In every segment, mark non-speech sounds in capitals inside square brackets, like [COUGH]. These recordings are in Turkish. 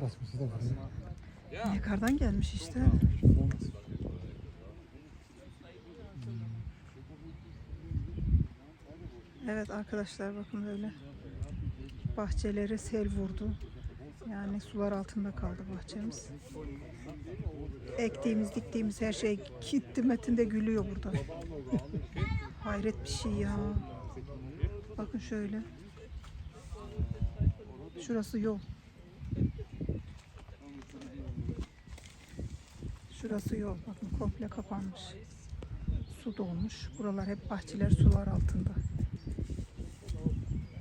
basmışız da buraya. Yukarıdan gelmiş işte. Evet arkadaşlar bakın böyle. Bahçelere sel vurdu. Yani sular altında kaldı bahçemiz. Ektiğimiz, diktiğimiz her şey gitti. Metin de gülüyor burada. [LAUGHS] Hayret bir şey ya. Bakın şöyle. Şurası yol. Şurası yol. Bakın komple kapanmış. Su dolmuş. Buralar hep bahçeler sular altında.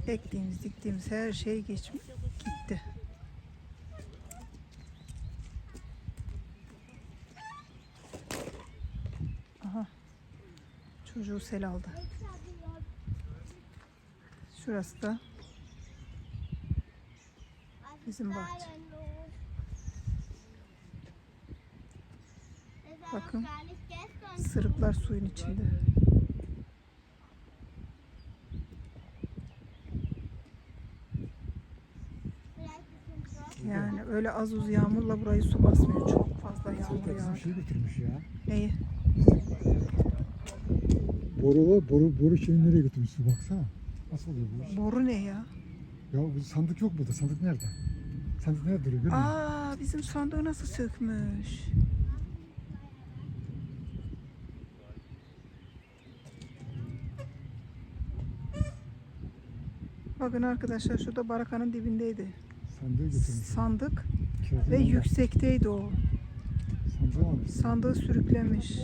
Ektiğimiz, diktiğimiz her şey geç gitti. Aha. Çocuğu sel aldı. Şurası da bizim bahçe. Bakın. Sırıklar suyun içinde. Yani öyle az uz yağmurla burayı su basmıyor. Çok fazla yağmur yağar. şey götürmüş ya. Neyi? Boru, boru, boru şeyini nereye götürmüş su baksana. Nasıl oluyor bu iş? Boru ne ya? Ya bu sandık yok burada. Sandık nerede? Sandık nerede duruyor görüyor musun? Aa bizim sandığı nasıl sökmüş? Bakın arkadaşlar şurada barakanın dibindeydi. Sandığı. Sandık ve yüksekteydi o. Sandığı almış. Sandığı sürüklemiş.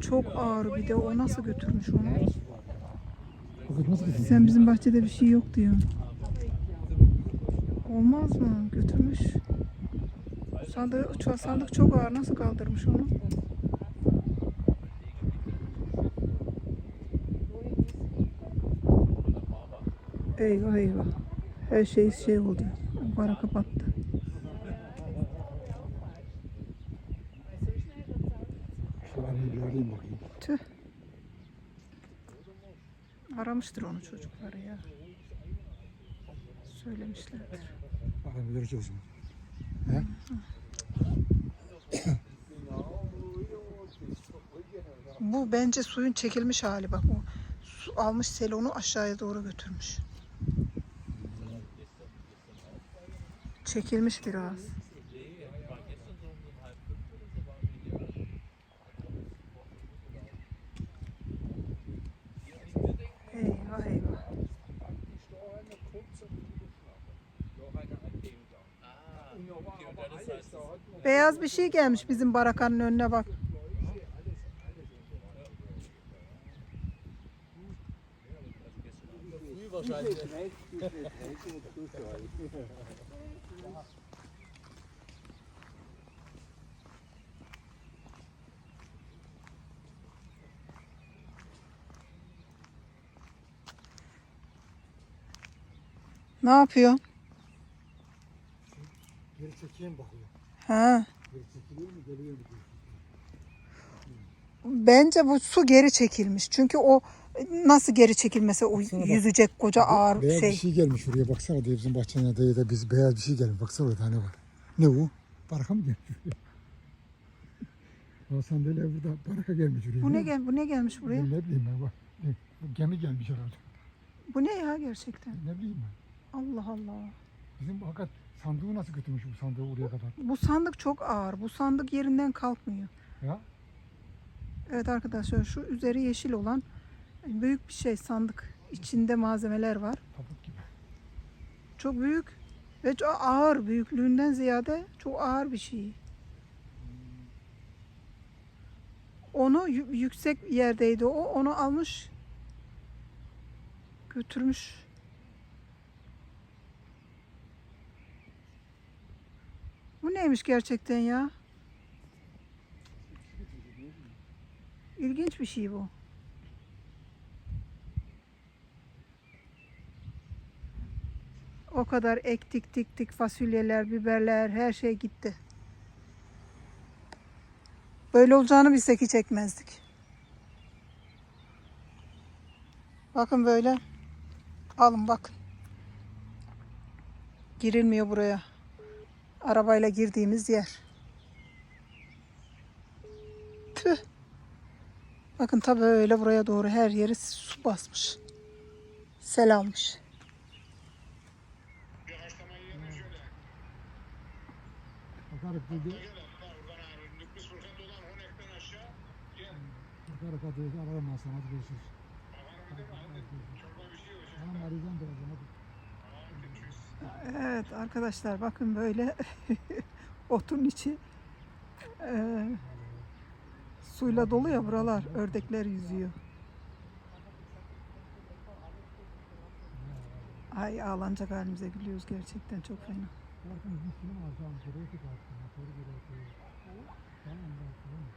Çok ağır bir de o nasıl götürmüş onu? Sen bizim bahçede bir şey yok diyorsun. Olmaz mı? Götürmüş. Sandığı, sandık çok ağır. Nasıl kaldırmış onu? Eyvah eyvah. Her şey şey oldu. Bara kapattı. Tüh. Aramıştır onu çocukları ya. Söylemişlerdir. Göreceğiz o zaman. He? Bu bence suyun çekilmiş hali bak. O su almış sel onu aşağıya doğru götürmüş. Çekilmiş biraz. Eyvah eyvah. Beyaz bir şey gelmiş bizim barakanın önüne bak. Ne yapıyor? Geri çekeyim bakıyor. Ha. Geri çekiliyor mu geliyor mu. Bence bu su geri çekilmiş. Çünkü o nasıl geri çekilmese o Baksana bak. yüzecek koca ağır Beyaz şey. bir şey gelmiş oraya baksana diye bizim bahçenin adayı da biz beyaz bir şey gelmiş. Baksana orada ne var? Ne bu? Baraka mı gelmiş? O sandalye burada baraka gelmiş oraya. Bu ne gel bu ne gelmiş buraya? Ben ne bileyim ben bak. Ne, Bu gemi gelmiş herhalde. Bu ne ya gerçekten? Ne bileyim ben. Allah Allah. Bizim bu hakikat sandığı nasıl götürmüş bu sandığı oraya kadar? Bu sandık çok ağır. Bu sandık yerinden kalkmıyor. Ya Evet arkadaşlar şu üzeri yeşil olan büyük bir şey sandık. İçinde malzemeler var. tabut gibi. Çok büyük ve çok ağır. Büyüklüğünden ziyade çok ağır bir şey. Onu yü- yüksek yerdeydi o. Onu almış götürmüş. Bu neymiş gerçekten ya? İlginç bir şey bu. O kadar ektik, diktik, fasulyeler, biberler, her şey gitti. Böyle olacağını bilsek hiç ekmezdik. Bakın böyle. Alın bakın. Girilmiyor buraya. Arabayla girdiğimiz yer. Tüh. Bakın tabii öyle buraya doğru her yeri su basmış. Sel Bakarık dedi. Bakarık hadi ararım ben sana hadi görüşürüz. Tamam arayacağım birazdan hadi. Evet arkadaşlar bakın böyle [LAUGHS] otun içi e, suyla dolu ya buralar. Ördekler yüzüyor. Ay ağlanacak halimize gülüyoruz gerçekten çok fena. Bakın bir film alacağım. Buraya çıkarttım. Motoru buraya koyuyorum. Tamam mı? Tamam mı?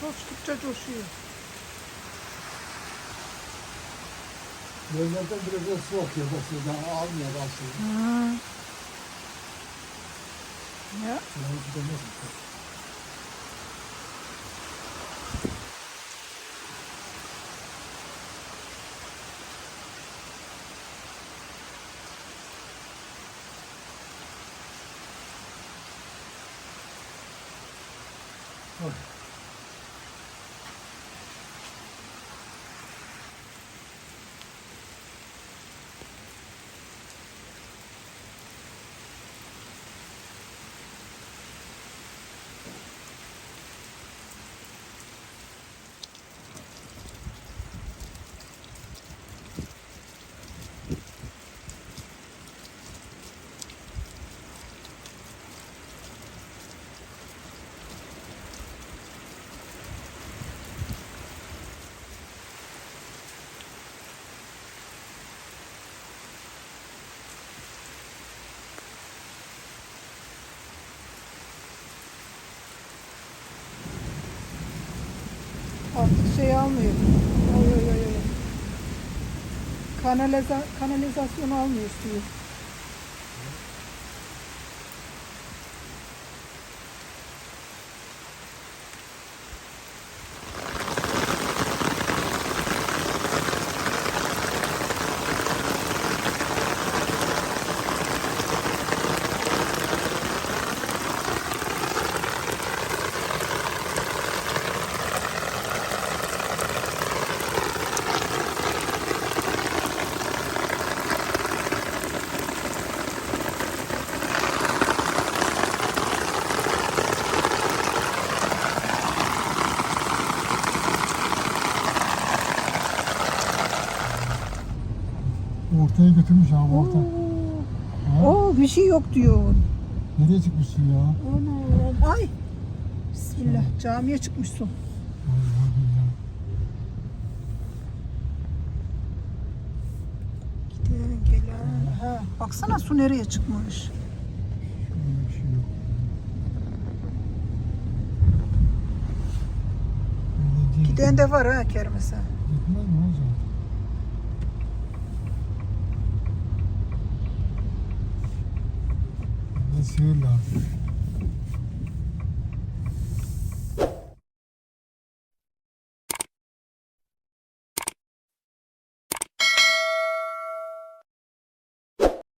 Coştukça coşuyor. Gözlerden biraz da su akıyor başlıyor. Almıyor başlıyor. Ha. Ya Yani Oh. Artık şey almıyor. Oy oy oy. Kanaliza, kanalizasyon almıyor suyu. Ortaya götürmüş abi orta. Ha? Oo bir şey yok diyor. Nereye çıkmışsın ya? Anam. Ay. Bismillah. Camiye çıkmış su. Allah'ım ya. Gelen. Ha, baksana su nereye çıkmış. Öyle bir şey yok. Öyle değil. Giden de var ha kermese. Gitmez mi hocam? 是的。